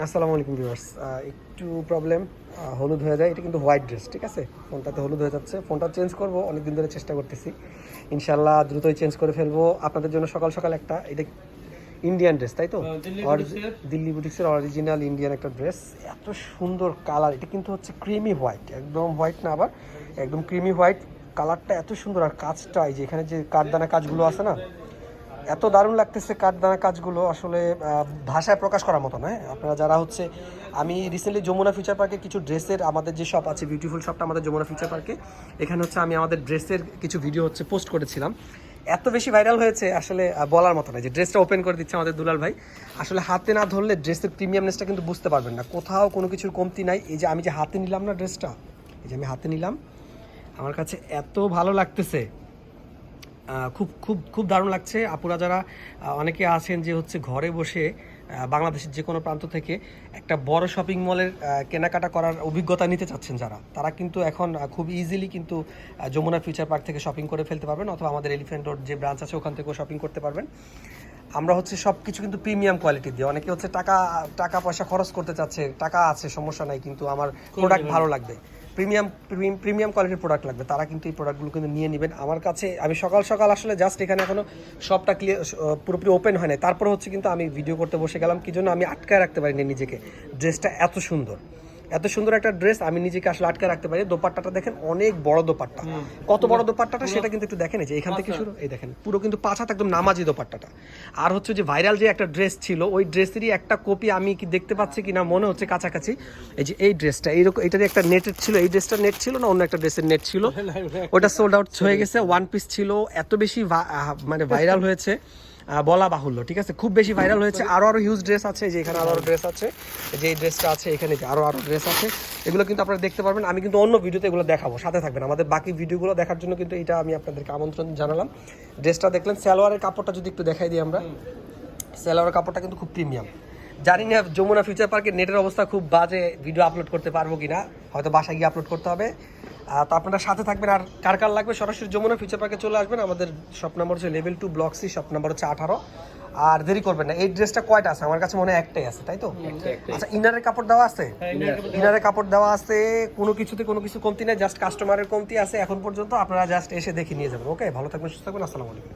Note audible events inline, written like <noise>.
আসসালামু আলাইকুম ভিউয়ার্স। একটু প্রবলেম হলুদ হয়ে যায়। এটা কিন্তু হোয়াইট ড্রেস ঠিক আছে? ফোনটাতে হলুদ হয়ে যাচ্ছে। ফোনটা চেঞ্জ করব অনেক দিন ধরে চেষ্টা করতেছি। ইনশাল্লাহ দ্রুতই চেঞ্জ করে ফেলব। আপনাদের জন্য সকাল সকাল একটা এটা ইন্ডিয়ান ড্রেস তাই তো? দিল্লি Origi- বুটিক্সের। দিল্লি বুটিক্সের অরিজিনাল ইন্ডিয়ান একটা ড্রেস এত সুন্দর কালার এটা কিন্তু হচ্ছে ক্রিমি হোয়াইট একদম হোয়াইট না আবার একদম ক্রিমি হোয়াইট কালারটা এত সুন্দর। আর কাজটা এই যে এখানে যে কাঠদানা কাজগুলো আছে না এত দারুণ লাগতেছে কাঠদানা কাজগুলো আসলে ভাষায় প্রকাশ করার মতো নয়। আপনারা যারা হচ্ছে, আমি রিসেন্টলি যমুনা ফিচার পার্কে কিছু ড্রেসের আমাদের যে শপ আছে বিউটিফুল শপটা আমাদের যমুনা ফিচার পার্কে এখানে হচ্ছে আমি আমাদের ড্রেসের কিছু ভিডিও হচ্ছে পোস্ট করেছিলাম। এত বেশি ভাইরাল হয়েছে আসলে বলার মতো নয় যে ড্রেসটা ওপেন করে দিচ্ছে আমাদের দুলাল ভাই। আসলে হাতে না ধরলে ড্রেসের প্রিমিয়ামনেসটা কিন্তু বুঝতে পারবেন না। কোথাও কোনো কিছুর কমতি নাই। এই যে আমি যে হাতে নিলাম না ড্রেসটা এই যে আমি হাতে নিলাম, আমার কাছে এত ভালো লাগতেছে। খুব খুব খুব দারুণ লাগছে। আপুরা যারা অনেকে আছেন যে হচ্ছে ঘরে বসে বাংলাদেশের যে কোনো প্রান্ত থেকে একটা বড় শপিং মলের কেনাকাটা করার অভিজ্ঞতা নিতে চাচ্ছেন যারা তারা কিন্তু এখন খুব ইজিলি কিন্তু যমুনা ফিউচার পার্ক থেকে শপিং করে ফেলতে পারবেন অথবা আমাদের এলিফ্যান্ট রোড যে ব্রাঞ্চ আছে ওখান থেকেও শপিং করতে পারবেন। আমরা হচ্ছে সব কিছু কিন্তু প্রিমিয়াম কোয়ালিটি দিয়ে অনেকে হচ্ছে টাকা টাকা পয়সা খরচ করতে চাচ্ছে টাকা আছে সমস্যা নাই কিন্তু আমার প্রোডাক্ট ভালো লাগবে। প্রিমিয়াম প্রিমিয়াম কোয়ালিটির প্রোডাক্ট লাগবে। তারা কিন্তু এই প্রোডাক্টগুলো কিন্তু নিয়ে নেবেন। আমার কাছে, আমি সকাল সকাল আসলে জাস্ট এখানে এখনও সবটা ক্লিয়ার পুরোপুরি ওপেন হয় নাই তারপর হচ্ছে কিন্তু আমি ভিডিও করতে বসে গেলাম। কি জন্য? আমি আটকায় রাখতে পারিনি নিজেকে। ড্রেসটা এত সুন্দর। এত সুন্দর একটা ড্রেস আমি নিজেকে আসলে আটকে রাখতে পারি। দোপাট্টাটা দেখেন অনেক বড় দোপাট্টা। কত বড় দোপাট্টাটা সেটা কিন্তু একটু দেখেন যে এখান থেকে শুরু এই দেখেন পুরো কিন্তু পাঁচ হাত একদম নামাজি দোপাট্টাটা। আর হচ্ছে যে ভাইরাল যে একটা ড্রেস ছিল ওই ড্রেসেরই একটা কপি আমি কি দেখতে পাচ্ছি কিনা মনে হচ্ছে কাছাকাছি। এই যে এই ড্রেসটা এইরকম এটারই একটা নেটের ছিল এই ড্রেসটা নেট ছিল না অন্য একটা ড্রেসের নেট ছিল? <laughs> ওটা সোল্ড আউট হয়ে গেছে ওয়ান পিস ছিল এত বেশি মানে <laughs> ভাইরাল হয়েছে। বলা বাহুল্য, ঠিক আছে? খুব বেশি ভাইরাল হয়েছে। আরও আরও হিউজ ড্রেস আছে যে এখানে আরও আরও ড্রেস আছে। যে ড্রেসটা আছে, এখানে যে আরও আরও ড্রেস আছে। এগুলো কিন্তু আপনারা দেখতে পারবেন। আমি কিন্তু অন্য ভিডিওতে এগুলো দেখাবো। সাথে থাকবেন। আমাদের বাকি ভিডিওগুলো দেখার জন্য কিন্তু এটা আমি আপনাদেরকে আমন্ত্রণ জানালাম। ড্রেসটা দেখলেন, সালোয়ারের কাপড়টা যদি একটু দেখাই দিই আমরা। সালোয়ারের কাপড়টা কিন্তু খুব প্রিমিয়াম জানি না যমুনা ফিউচার পার্কের নেটের অবস্থা খুব বাজে ভিডিও আপলোড করতে পারব কিনা হয়তো বাসায় গিয়ে আপলোড করতে হবে। তো আপনারা সাথে থাকবেন আর কার কার লাগবে সরাসরি যমুনা ফিউচার পার্কে চলে আসবেন আমাদের শপ নাম্বার হচ্ছে level two block C shop number হচ্ছে আঠারো। আর দেরি করবেন না এই ড্রেসটা কয়টা আছে? আমার কাছে মনে হয় একটাই আছে তাই তো? আচ্ছা ইনারের কাপড় দেওয়া আছে? ইনারের কাপড় দেওয়া আছে কোনো কিছুতে কোনো কিছু কমতি নেই জাস্ট কাস্টমারের কমতি আছে এখন পর্যন্ত আপনারা জাস্ট এসে দেখে নিয়ে যাবেন ওকে ভালো থাকবেন সুস্থ থাকবেন আসসালামু আলাইকুম।